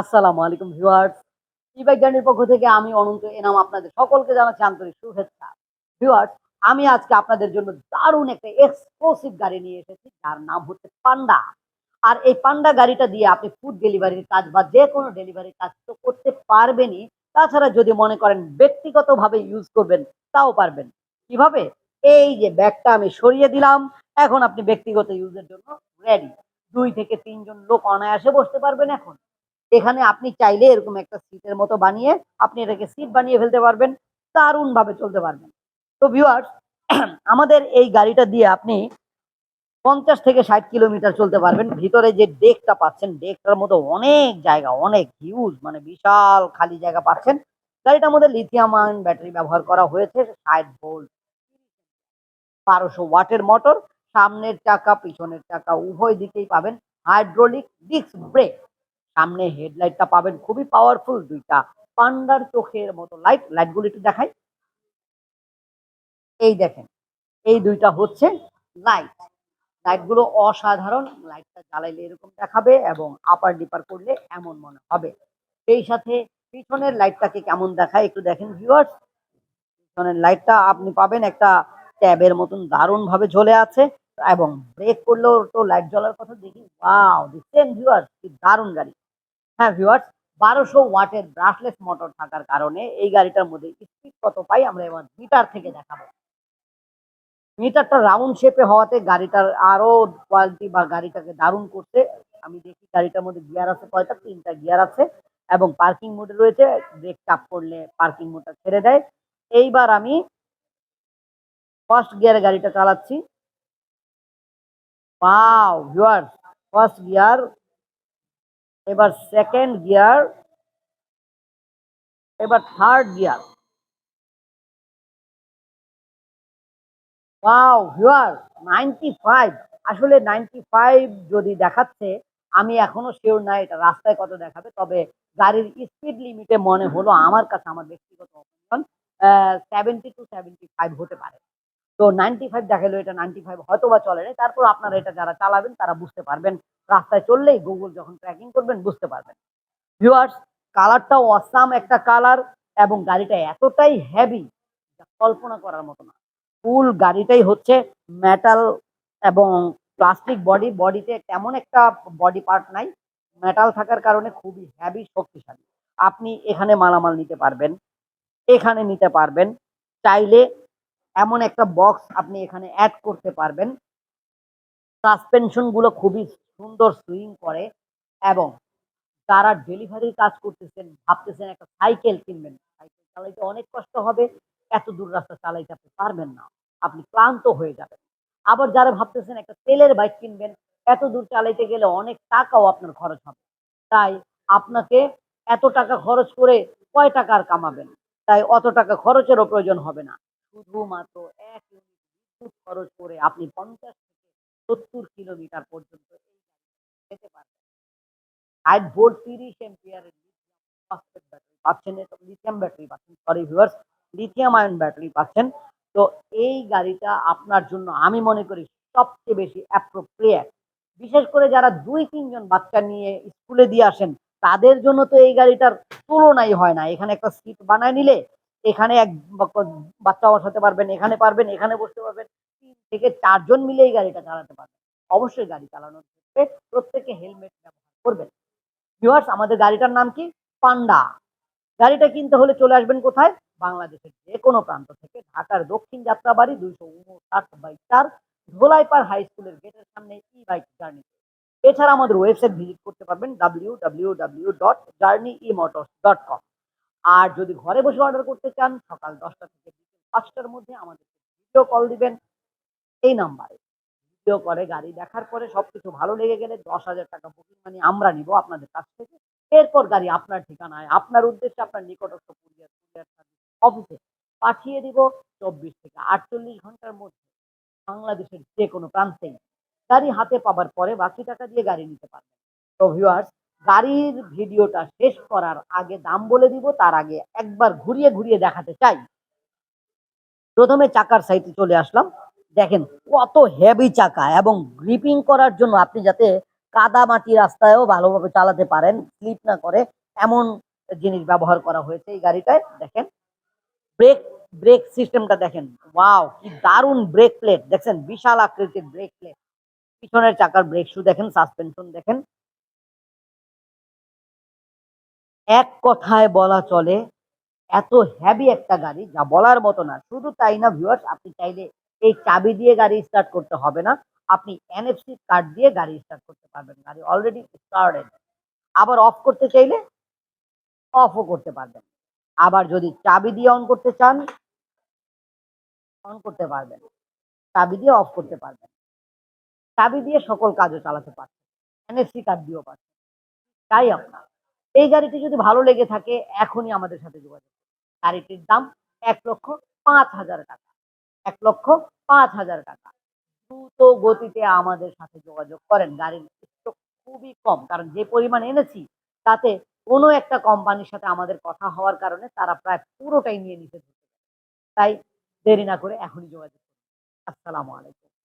আসসালামু আলাইকুম viewers. E-bike জার্নির পক্ষ থেকে আমি অনন্ত এনাম আপনাদের সকলকে জানাচ্ছি আন্তরিক শুভেচ্ছা। ভিউয়ার্স, আমি আজকে আপনাদের জন্য দারুণ একটা এক্সক্লুসিভ গাড়ি নিয়ে এসেছি, যার নাম হচ্ছে পান্ডা। আর এই পান্ডা গাড়িটা দিয়ে আপনি ফুড ডেলিভারির কাজ বা যে কোনো ডেলিভারির কাজ তো করতে পারবেনই। তাছাড়া যদি মনে করেন ব্যক্তিগতভাবে ইউজ করবেন, তাও পারবেন। কীভাবে? এই যে ব্যাগটা আমি সরিয়ে দিলাম, এখন আপনি ব্যক্তিগত ইউজের জন্য রেডি দুই থেকে তিনজন লোক অনায়াসে বসতে পারবেন এখন। এখানে আপনি চাইলে এরকম একটা সিটের মতো বানিয়ে আপনি এটাকে সিট বানিয়ে ফেলতে পারবেন দারুণ ভাবে চলতে পারবেন। তো ভিউয়ার্স আমাদের এই গাড়িটা দিয়ে আপনি পঞ্চাশ থেকে ষাট কিলোমিটার চলতে পারবেন। ভিতরে যে ডেকটা পাচ্ছেন ডেকটার মতো অনেক জায়গা, অনেক হিউজ মানে বিশাল খালি জায়গা পাচ্ছেন। গাড়িটার মধ্যে লিথিয়াম আয়ন ব্যাটারি ব্যবহার করা হয়েছে, ষাট ভোল্ট বারোশো ওয়াটের মোটর সামনের চাকা, পিছনের চাকা, উভয় দিকেই পাবেন। হাইড্রোলিক ডিস্ক ব্রেক সামনে হেডলাইটটা পাবেন। খুবই পাওয়ারফুল দুইটা। পান্ডার চোখের মতো লাইট লাইটগুলো একটু দেখাই। এই দেখেন, এই দুইটা হচ্ছে লাইট লাইটগুলো অসাধারণ। লাইটটা জ্বালাইলে এরকম দেখাবে এবং আপার ডিপার করলে এমন মনে হবে। সেই সাথে পিছনের লাইটটাকে কেমন দেখায় একটু দেখেন ভিউয়ার্স পিছনের লাইটটা আপনি পাবেন একটা ট্যাবের মতন দারুণ ভাবে ঝোলে আছে এবং ব্রেক করলেও তো লাইট জ্বলার কথা দেখি। ওয়াও দারুণ গাড়ি। হ্যাঁ ভিউয়ার্স বারোশো ওয়াটের ব্রাশলেস মোটর থাকার কারণে এই গাড়িটার মধ্যে স্পিড কত পাই আমরা এবার মিটার থেকে দেখাবো। মিটারটা রাউন্ড শেপে হওয়াতে গাড়িটার আরও কোয়ালিটি বা গাড়িটাকে দারুণ করতে আমি দেখি গাড়িটার মধ্যে গিয়ার আছে কয়টা? তিনটা গিয়ার আছে এবং পার্কিং মোডে রয়েছে। ব্রেক চাপ করলে পার্কিং মোডটা ছেড়ে দেয়। এইবার আমি ফার্স্ট গিয়ারে গাড়িটা চালাচ্ছি। ওয়াও ভিউয়ার্স ফার্স্ট গিয়ার এবার সেকেন্ড গিয়ার এবার third gear wow viewer ninety five আসলে নাইনটি ফাইভ যদি দেখাচ্ছে, আমি এখনও শিওর না এটা রাস্তায় কত দেখাবে, তবে গাড়ির স্পিড লিমিটে মনে হলো আমার কাছে আমার ব্যক্তিগত opinion seventy two seventy five হতে পারে। তো নাইনটি ফাইভ দেখাল, এটা নাইনটি ফাইভ হয়তো বা চলে না তারপর আপনারা এটা যারা চালাবেন, তারা বুঝতে পারবেন রাস্তায় চললেই গুগল যখন ট্র্যাকিং করবেন বুঝতে পারবেন। ভিউয়ার্স কালারটাও অসাম একটা কালার এবং গাড়িটা এতটাই হেভি কল্পনা করার মতো না। ফুল গাড়িটাই হচ্ছে মেটাল এবং প্লাস্টিক বডি বডিতে তেমন একটা বডি পার্ট নাই। মেটাল থাকার কারণে খুবই হেভি শক্তিশালী। আপনি এখানে মালামাল নিতে পারবেন, এখানে নিতে পারবেন। চাইলে এমন একটা বক্স আপনি এখানে অ্যাড করতে পারবেন। সাসপেনশনগুলো খুবই সুন্দর সুইং করে এবং যারা ডেলিভারির কাজ করতেছেন, ভাবতেছেন একটা সাইকেল কিনবেন, সাইকেল চালাইতে অনেক কষ্ট হবে, এত দূর রাস্তা চালাইতে আপনি পারবেন না, আপনি ক্লান্ত হয়ে যাবেন। আবার যারা ভাবতেছেন একটা তেলের বাইক কিনবেন, এত দূর চালাইতে গেলে অনেক টাকাও আপনার খরচ হবে। তাই আপনাকে এত টাকা খরচ করে কয় টাকার কামাবেন? তাই অত টাকা খরচেরও প্রয়োজন হবে না। শুধুমাত্র এক ইউনিট বিদ্যুৎ খরচ করে আপনি পঞ্চাশ থেকে সত্তর কিলোমিটার পর্যন্ত ষাট ভোল্ট তিরিশ এম্পিয়ারের পাচ্ছেন। লিথিয়াম ব্যাটারি পাচ্ছেন। Sorry viewers lithium ion battery পাচ্ছেন। তো এই গাড়িটা আপনার জন্য আমি মনে করি সবচেয়ে বেশি অ্যাপ্রোপ্রিয়েট বিশেষ করে যারা দুই, তিনজন বাচ্চা নিয়ে স্কুলে দিয়ে আসেন, তাদের জন্য তো এই গাড়িটার তুলনাই হয় না। এখানে একটা সিট বানায় নিলে এখানে এক বাচ্চা বসাতে পারবেন, এখানে পারবেন, এখানে বসতে পারবেন। তিন থেকে চারজন মিলে এই গাড়িটা চালাতে পারবেন। অবশ্যই গাড়ি চালানোর ক্ষেত্রে প্রত্যেকে হেলমেট ব্যবহার করবেন। ভিউয়ার্স আমাদের গাড়িটার নাম কি? পান্ডা। গাড়িটা কিনতে হলে চলে আসবেন কোথায়? বাংলাদেশের যে কোনো প্রান্ত থেকে ঢাকার দক্ষিণ যাত্রাবাড়ি দুইশো উনষাট বাই চার ধোলাইপাড় হাই স্কুলের গেটের সামনে ই বাইক জার্নি এছাড়া আমাদের ওয়েবসাইট ভিজিট করতে পারবেন W W W dot journey e motors dot com আর যদি ঘরে বসে অর্ডার করতে চান, সকাল দশটা থেকে বিকেল পাঁচটার মধ্যে আমাদের ভিডিও কল দিবেন। এই নাম্বারে ভিডিও করে, গাড়ি দেখার পরে সবকিছু ভালো লেগে গেলে দশ হাজার টাকা বুকিং আমরা নিব আপনাদের কাছ থেকে। এরপর গাড়ি আপনার ঠিকানায়, আপনার উদ্দেশ্যে আপনার নিকটস্থ কুরিয়ার অফিসে পাঠিয়ে দিব চব্বিশ থেকে আটচল্লিশ ঘণ্টার মধ্যে। বাংলাদেশের যে কোনো প্রান্তেই গাড়ি হাতে পাবার পরে বাকি টাকা দিয়ে গাড়ি নিতে পারবেন। তো ভিউয়ার্স গাড়ির ভিডিওটা শেষ করার আগে দাম বলে দিব, তার আগে একবার ঘুরিয়ে ঘুরিয়ে দেখাতে চাই। প্রথমে চাকার সাইডে চলে আসলাম। দেখেন কত হেভি চাকা এবং গ্রিপিং করার জন্য আপনি যাতে কাদা মাটি রাস্তায়ও ভালোভাবে চালাতে পারেন স্লিপ না করে, এমন জিনিস ব্যবহার করা হয়েছে এই গাড়িটায়, দেখেন। ব্রেক ব্রেক সিস্টেমটা দেখেন ওয়াও কি দারুণ ব্রেক প্লেট দেখছেন? বিশাল আকৃতির ব্রেক প্লেট পিছনের চাকার ব্রেক শু দেখেন সাসপেনশন দেখেন। এক কথায় বলা চলে, এত হ্যাভি একটা গাড়ি, যা বলার মতো না, শুধু তাই না ভিউয়ার্স আপনি চাইলে এই চাবি দিয়ে গাড়ি স্টার্ট করতে হবে না। আপনি এনএফসি কার্ড দিয়ে গাড়ি স্টার্ট করতে পারবেন। গাড়ি অলরেডি স্টার্টেড আবার অফ করতে চাইলে অফও করতে পারবেন। আবার যদি চাবি দিয়ে অন করতে চান অন করতে পারবেন। চাবি দিয়ে অফ করতে পারবেন। চাবি দিয়ে সকল কাজও চালাতে পারছেন এনএফসি কার্ড দিয়েও পারছেন তাই আপনার এই গাড়িটি যদি ভালো লেগে থাকে, এখনই আমাদের সাথে যোগাযোগ গাড়িটির দাম এক লক্ষ পাঁচ হাজার টাকা। এক লক্ষ পাঁচ হাজার টাকা। দ্রুত গতিতে আমাদের সাথে যোগাযোগ করেন। গাড়ির খুবই কম, কারণ যে পরিমাণ এনেছি, তাতে কোনো একটা কোম্পানির সাথে আমাদের কথা হওয়ার কারণে তারা প্রায় পুরোটাই নিয়ে নিতে তাই দেরি না করে এখনই যোগাযোগ করুন। আসসালামু আলাইকুম।